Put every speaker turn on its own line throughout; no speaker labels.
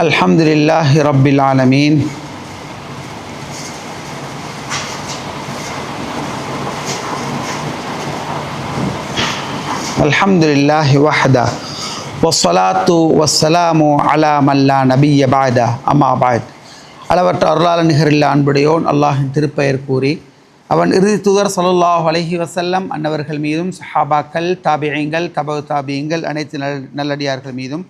الحمد لله رب العالمين الحمد لله وحده والصلاة والسلام على من لا نبي بعده أما بعد அளவற்ற அருளாள நிகரில் அன்புடையோன் அல்லாஹின் திருப்பெயர் கூறி அவன் இறுதி தூதர் ஸல்லல்லாஹு அலைஹி வஸல்லம் அன்னவர்கள் மீதும் சஹாபாக்கள் தாபியங்கள் தபு தாபியங்கள் அனைத்து நல் நல்லடியார்கள் மீதும்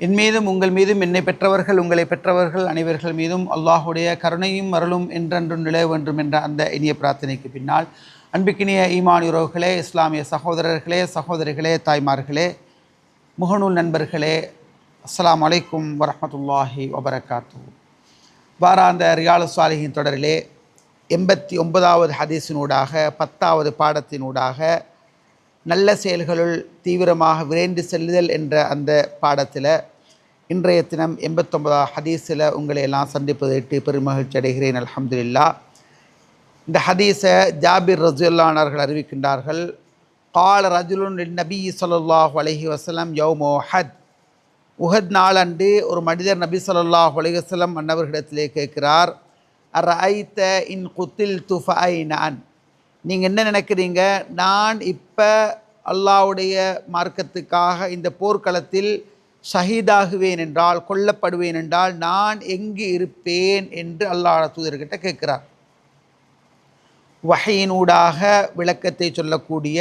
என் மீதும் உங்கள் மீதும் என்னை பெற்றவர்கள் உங்களை பெற்றவர்கள் அனைவர்கள் மீதும் அல்லாஹுடைய கருணையும் அருளும் என்றென்றும் நிலை வேண்டும் என்ற அந்த இனிய பிரார்த்தனைக்கு பின்னால் அன்பிக்கினிய ஈமான் உறவுகளே இஸ்லாமிய சகோதரர்களே சகோதரிகளே தாய்மார்களே முகநூல் நண்பர்களே அஸ்லாம் வலைக்கும் வரமத்துல்லாஹி வபரகாத்து வாராந்த ரியாலு சாலிஹின் தொடரிலே எண்பத்தி ஒன்பதாவது ஹதீஸினூடாக பத்தாவது பாடத்தினூடாக நல்ல செயல்களுள் தீவிரமாக விரைந்து செல்லுதல் என்ற அந்த பாடத்தில் இன்றைய தினம் எண்பத்தொம்பதா ஹதீஸில் உங்களை எல்லாம் சந்திப்பதிட்டு பெருமகிழ்ச்சி அடைகிறேன். அலமதுல்லா இந்த ஹதீஸை ஜாபிர் ரஜுல்லானவர்கள் அறிவிக்கின்றார்கள். கால ரஜுலுன் நபி சொல்லாஹ் அலஹி வசலம் யௌமோ ஹத் உஹத் நாளன்று ஒரு மனிதர் நபி சொல்லாஹ் அலஹி வசலம் அன்னவர்களிடத்திலே கேட்கிறார். அர் ஐத்த இன் குத்தில் துஃபை நான் நீங்கள் என்ன நினைக்கிறீங்க? நான் இப்போ அல்லாஹ்வுடைய மார்க்கத்துக்காக இந்த போர்க்களத்தில் ஷஹீதாகுவேன் என்றால் கொல்லப்படுவேன் என்றால் நான் எங்கு இருப்பேன் என்று அல்லாஹ் தூதர்கிட்ட கேட்கிறார். வகையினூடாக விளக்கத்தை சொல்லக்கூடிய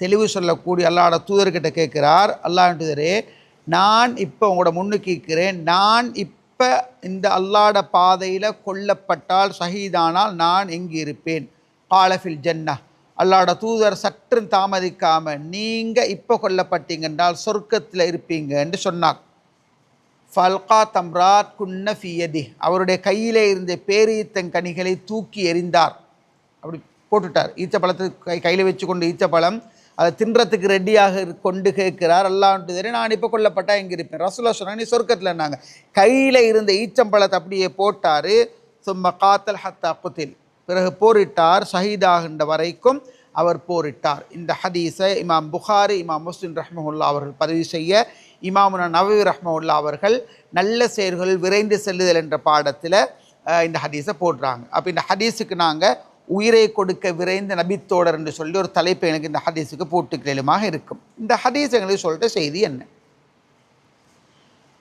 தெளிவு சொல்லக்கூடிய அல்லாஹ் தூதர்கிட்ட கேட்கிறார். அல்லாஹ் தூதரே நான் இப்போ உங்களோட முன்னுக்கு இருக்கிறேன் நான் இப்போ இந்த அல்லாட பாதையில் கொல்லப்பட்டால் ஷஹீதானால் நான் எங்கு இருப்பேன்? காலஃபில் ஜன்னா அல்லாட தூதர் சற்று தாமதிக்காமல் நீங்கள் இப்போ கொல்லப்பட்டீங்கன்றால் சொர்க்கத்தில் இருப்பீங்க என்று சொன்னார். ஃபல்கா தம்ராத் குன்ன ஃபியதி அவருடைய கையிலே இருந்த பேரீத்தன் கனிகளை தூக்கி எறிந்தார். அப்படி போட்டுட்டார். ஈச்சப்பழத்தை கை கையில் வச்சு கொண்டு ஈச்சப்பழம் அதை தின்றத்துக்கு ரெடியாக கொண்டு கேட்கிறார். அல்லான்ட்டு நான் இப்போ கொல்லப்பட்டா எங்கே இருப்பேன்? ரசூலா சொன்னா நீ சொர்க்கத்தில் நாங்கள் கையில் இருந்த ஈச்சம்பழத்தை அப்படியே போட்டார். சும்மா காத்தல் ஹத்தா குத்தில் பிறகு போரிட்டார் ஷஹீதாகின்ற வரைக்கும் அவர் போரிட்டார். இந்த ஹதீஸை இமாம் புகாரி இமாம் முஸ்லிம் ரஹ்மஹுல்லா அவர்கள் பதிவு செய்ய இமாமுனா நவவி ரஹ்மஹுல்லா அவர்கள் நல்ல செயல்கள் விரைந்து செல்லுதல் என்ற பாடத்தில் இந்த ஹதீஸை போடுறாங்க. அப்போ இந்த ஹதீஸுக்கு நாங்கள் உயிரை கொடுக்க விரைந்த நபித்தோடர் என்று சொல்லி ஒரு தலைப்பு எனக்கு இந்த ஹதீஸுக்கு போட்டுக்கிழமாக இருக்கும். இந்த ஹதீஸ் எங்களுக்கு சொல்கிற செய்தி என்ன?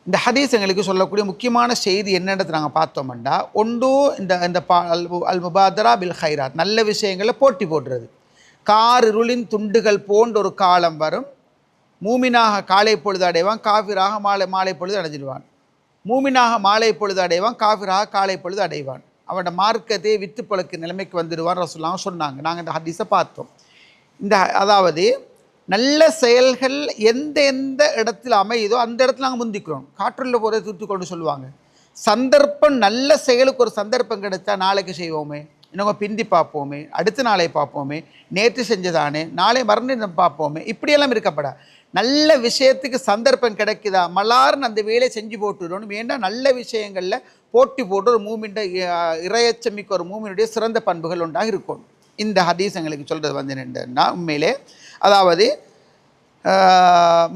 இந்த ஹதீஸ் எங்களுக்கு சொல்லக்கூடிய முக்கியமான செய்தி என்னன்றதை நாங்கள் பார்த்தோம்னா ஒன்று இந்த இந்த பா அல் அல் முபாதரா பில் ஹைராத் நல்ல விஷயங்களை போட்டி போடுறது. கார் இருளின் துண்டுகள் போன்ற ஒரு காலம் வரும். மூமினாக காலை பொழுது அடைவான் காஃபிராக மாலை மாலை பொழுது அடைஞ்சிடுவான். மூமினாக மாலை பொழுது அடைவான் காஃபிராக காலை பொழுது அடைவான். அவனோட மார்க்கத்தையே வித்து பழக்க நிலைமைக்கு வந்துடுவான் ரசூல்லாம் சொன்னாங்க. நாங்கள் இந்த ஹதீஸை பார்த்தோம். இந்த அதாவது நல்ல செயல்கள் எந்த எந்த இடத்துல அமையுதோ அந்த இடத்துல நாங்கள் முந்திக்கிறோம். காற்றுள்ள போகிறத தூத்து கொண்டு சொல்லுவாங்க. சந்தர்ப்பம் நல்ல செயலுக்கு ஒரு சந்தர்ப்பம் கிடைச்சா நாளைக்கு செய்வோமே. இன்னும் பிந்தி பார்ப்போமே. அடுத்த நாளை பார்ப்போமே. நேற்று செஞ்சதானே. நாளை மறுநாள் பார்ப்போமே. இப்படியெல்லாம் இருக்கப்படா. நல்ல விஷயத்துக்கு சந்தர்ப்பம் கிடைக்குதா? மலார்னு அந்த வேலையை செஞ்சு போட்டுடணும் வேண்டாம் நல்ல விஷயங்களில் போட்டி போட்டு ஒரு மூமின்ட இறையச்சமிக்க ஒரு மூமினுடைய சிறந்த பண்புகள் உண்டாக இருக்கணும் இந்த ஹதீஸ் எங்களுக்கு சொல்கிறது வந்து என்னென்னா உண்மையிலே அதாவது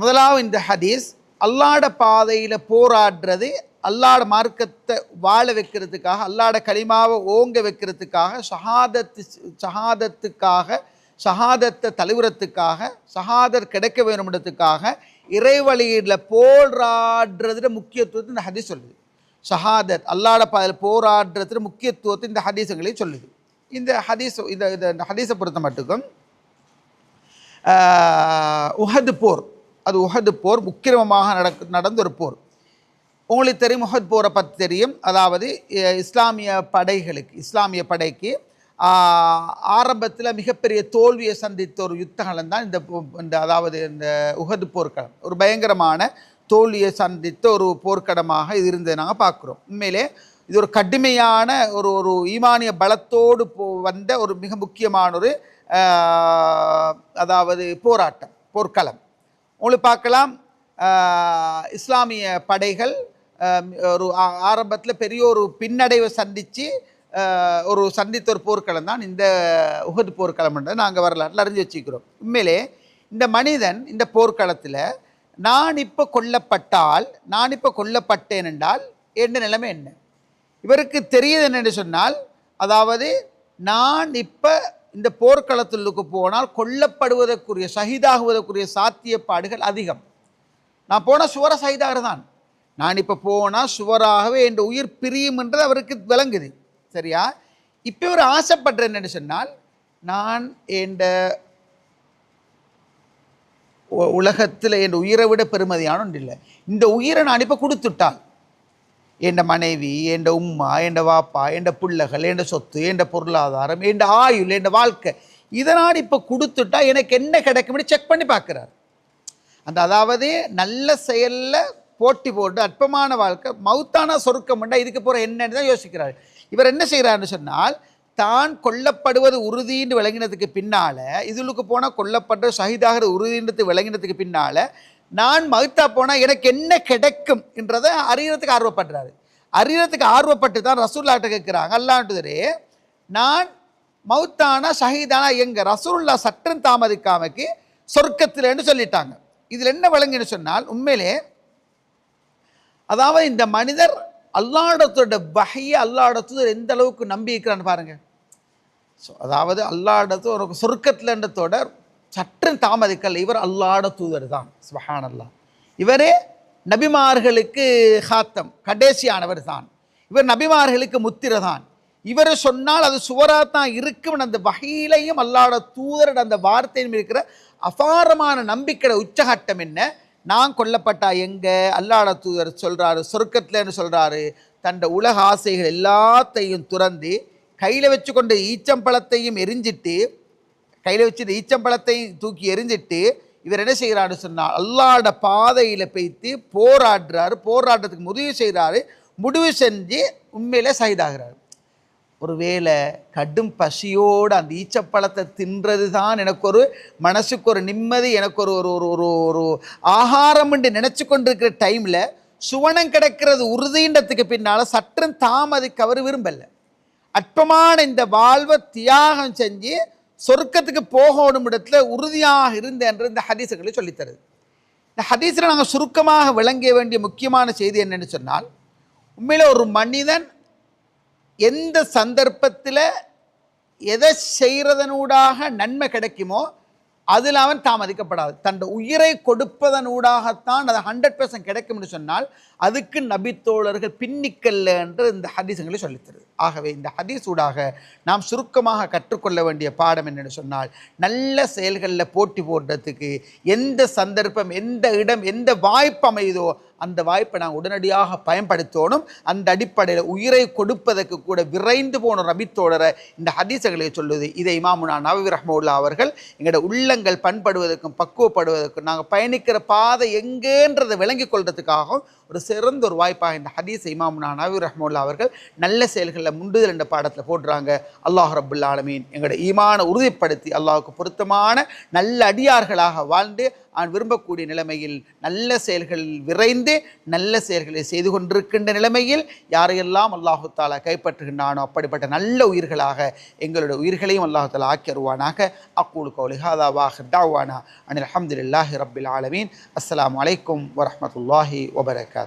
முதலாவது இந்த ஹதீஸ் அல்லாட பாதையில் போராடுறது அல்லாட மார்க்கத்தை வாழ வைக்கிறதுக்காக அல்லாட களிமாவை ஓங்க வைக்கிறதுக்காக சஹாதத்து சஹாதத்துக்காக சஹாதத்தை தழுவுறத்துக்காக சஹாதர் கிடைக்க வேணும்ன்றதுக்காக இறைவழியில் போராடுறதுல முக்கியத்துவத்தை இந்த ஹதீஸ் சொல்லுது. ஷஹாதத் அல்லாட பாதையில் போராடுறதுல முக்கியத்துவத்தை இந்த ஹதீசங்களையும் சொல்லுது. இந்த ஹதீஸ் இந்த இந்த ஹதீஸை பொறுத்த மட்டுக்கும் உஹது போர். அது உஹது போர் முக்கியமாக நடக்கு நடந்த ஒரு போர். உங்களுக்கு தெரியும் உஹத் போரை பற்றி தெரியும். அதாவது இஸ்லாமிய படைகளுக்கு இஸ்லாமிய படைக்கு ஆரம்பத்தில் மிகப்பெரிய தோல்வியை சந்தித்த ஒரு யுத்தகலம் தான் இந்த இந்த அதாவது இந்த உஹது போர்க்களம். ஒரு பயங்கரமான தோல்வியை சந்தித்த ஒரு போர்க்களமாக இது இருந்ததை நாங்கள் பார்க்குறோம். உண்மையிலே இது ஒரு கடுமையான ஒரு ஒரு ஈமானிய பலத்தோடு போ வந்த ஒரு மிக முக்கியமான ஒரு அதாவது போராட்டம் போர்க்களம். உங்களுக்கு பார்க்கலாம் இஸ்லாமிய படைகள் ஒரு ஆரம்பத்தில் பெரிய ஒரு பின்னடைவை சந்தித்து ஒரு சந்தித்த ஒரு போர்க்களம் தான். இந்த உகது போர்க்களம்ன்றது நாங்கள் வரலாற்றில் அறிஞ்சு வச்சுக்கிறோம். உண்மையிலே இந்த மனிதன் இந்த போர்க்களத்தில் நான் இப்போ கொல்லப்பட்டால் நான் இப்போ கொல்லப்பட்டேன் என்றால் என்ன நிலைமை என்ன? இவருக்கு தெரியுது என்னென்னு சொன்னால் அதாவது நான் இப்போ இந்த போர்க்களத்திலுக்கு போனால் கொல்லப்படுவதற்குரிய சகிதாகுவதற்குரிய சாத்தியப்பாடுகள் அதிகம். நான் போனால் சுவர சகிதாகர் தான். நான் இப்போ போனால் சுவராகவே என் உயிர் பிரியும்ன்றது அவருக்கு விளங்குது. சரியா? இப்போ ஒரு ஆசைப்படுற என்னென்னு சொன்னால் நான் என்ற உலகத்தில் என் உயிரை விட பெருமதியான ஒன்று இல்லை. இந்த உயிரை நான் இப்போ கொடுத்துட்டால் என் மனைவி என் உம்மா என் வாப்பா என் பிள்ளைகள் என் சொத்து என் பொருளாதாரம் என் ஆயுள் என் வாழ்க்கை இதனால் இப்போ கொடுத்துட்டா எனக்கு என்ன கிடைக்கும்னு செக் பண்ணி பார்க்குறாரு. அந்த அதாவது நல்ல செயலில் போட்டி போட்டு அற்பமான வாழ்க்கை மவுத்தான சொருக்கம்ண்டா இதுக்கு போகிற என்னன்னு தான் யோசிக்கிறார். இவர் என்ன செய்கிறாருன்னு சொன்னால் தான் கொல்லப்படுவது உறுதின்னு விளங்கினதுக்கு பின்னால் இதுலுக்கு போனால் கொல்லப்படுற ஷஹீதாகிற உறுதின்றது விளங்கினதுக்கு பின்னால் நான் மௌத்தா போனால் எனக்கு என்ன கிடைக்கும் என்றதை அறியறதுக்கு ஆர்வப்படுறாரு. அறியறதுக்கு ஆர்வப்பட்டு தான் ரசூல்லாட்ட கேட்குறாங்க. அல்லாண்டுதரே நான் மௌத்தானா ஷஹீதானா எங்க ரசூல்லா சற்றும் தாமதிக்காமக்கு சொர்க்கத்தில்னு சொல்லிட்டாங்க. இதில் என்ன விளங்குன்னு சொன்னால் உண்மையிலே அதாவது இந்த மனிதர் அல்லாடத்தோட வகையை அல்லாடத்தோட எந்த அளவுக்கு நம்பி இருக்கிறான்னு பாருங்க. ஸோ அதாவது அல்லாடத்து ஒரு தொடர் சற்றும் தாமதிக்கல். இவர் அல்லாட தூதர் தான் சுபஹான் அல்லா இவரே நபிமார்களுக்கு ஹாத்தம். கடைசியானவர் தான் இவர் நபிமார்களுக்கு முத்திரை தான் இவரை சொன்னால் அது சுவராக தான் இருக்கும். அந்த வகையிலையும் அல்லாட தூதரோட அந்த வார்த்தையும் இருக்கிற அபாரமான நம்பிக்கையோட உச்சகட்டம் என்ன? நான் கொல்லப்பட்டா எங்கே? அல்லாட தூதர் சொல்கிறாரு சொர்க்கத்தில்னு சொல்கிறாரு தண்ட உலக ஆசைகள் எல்லாத்தையும் துறந்து கையில் வச்சு கொண்ட ஈச்சம்பழத்தையும் எரிஞ்சிட்டு கையில் வச்சுட்டு ஈச்சம்பழத்தையும் தூக்கி எரிஞ்சிட்டு இவர் என்ன செய்கிறாரு சொன்னால் அல்லாட பாதையில் பெய்த்து போராடுறாரு போராட்டத்துக்கு முடிவு செய்கிறாரு முடிவு செஞ்சு உண்மையில் சைதாகிறார் ஒருவேளை கடும் பசியோடு அந்த ஈச்சப்பழத்தை தின்றது தான் எனக்கு ஒரு மனசுக்கு ஒரு நிம்மதி எனக்கு ஒரு ஒரு ஒரு ஒரு ஒரு ஆகாரம் என்று நினச்சி கொண்டிருக்கிற டைமில் சுவனம் கிடக்கிறது உறுதின்றதுக்கு பின்னால் சற்றும் தாமதிக்க அவர் விரும்பலை. அற்பமான இந்த வாழ்வை தியாகம் செஞ்சு சொர்க்கத்துக்கு போகணும் இடத்துல உறுதியாக இருந்த என்று இந்த ஹதீசுகளை சொல்லித்தருது. இந்த ஹதீஸில் நாங்கள் சுருக்கமாக விளங்க வேண்டிய முக்கியமான செய்தி என்னென்னு சொன்னால் உண்மையில் ஒரு மனிதன் எந்த சந்தர்ப்பத்தில் எதை செய்கிறதனூடாக நன்மை கிடைக்குமோ அதில் அவன் தாமதிக்கப்படாது. தன் உயிரை கொடுப்பதனூடாகத்தான் அது ஹண்ட்ரட் பர்சன்ட் கிடைக்கும்னு சொன்னால் அதுக்கு நபித்தோழர்கள் பின்னிக்கல்ல என்று இந்த ஹதீசுங்களை சொல்லித்தருது. ஆகவே இந்த ஹதீஸூடாக நாம் சுருக்கமாக கற்றுக்கொள்ள வேண்டிய பாடம் என்னென்னு சொன்னால் நல்ல செயல்களில் போட்டி போடுறதுக்கு எந்த சந்தர்ப்பம் எந்த இடம் எந்த வாய்ப்பு அமையுதோ அந்த வாய்ப்பை நான் உடனடியாக பயன்படுத்தணும். அந்த அடிப்படையில் உயிரை கொடுப்பதற்கு கூட விரைந்து போன ரபித்தோழரை இந்த ஹதீசங்களை சொல்லுது. இதை இமாமுனா நவவி ரஹ்மவுல்லா அவர்கள் எங்களோட உள்ளங்கள் பண்படுவதற்கும் பக்குவப்படுவதற்கும் நாங்கள் பயணிக்கிற பாதை எங்கேன்றதை விளங்கி கொள்றதுக்காகவும் ஒரு சிறந்த ஒரு வாய்ப்பாக இந்த ஹதீஸ் இமாமுனா நவீர் ரஹ்முல்லா அவர்கள் நல்ல செயல்களில் முண்டுதல் என்ற பாடத்தில் போடுறாங்க. அல்லாஹ் ரபுல் ஆலமீன். எங்களோட ஈமான உறுதிப்படுத்தி அல்லாஹுக்கு பொருத்தமான நல்ல அடியார்களாக வாழ்ந்து அவன் விரும்பக்கூடிய நிலைமையில் நல்ல செயல்களில் விரைந்து நல்ல செயல்களை செய்து கொண்டிருக்கின்ற நிலைமையில் யாரையெல்லாம் அல்லாஹு தாலா கைப்பற்றுகின்றானோ அப்படிப்பட்ட நல்ல உயிர்களாக எங்களுடைய உயிர்களையும் அல்லாஹு தாலா ஆக்கி வருவானாக அக்கூலு கௌலி ஹாதா அனில் அஹமதுல்லாஹி ரபில் ஆலமீன். அஸ்லாம் அலைக்கும் வரமத்துல்லாஹி வபரகாத்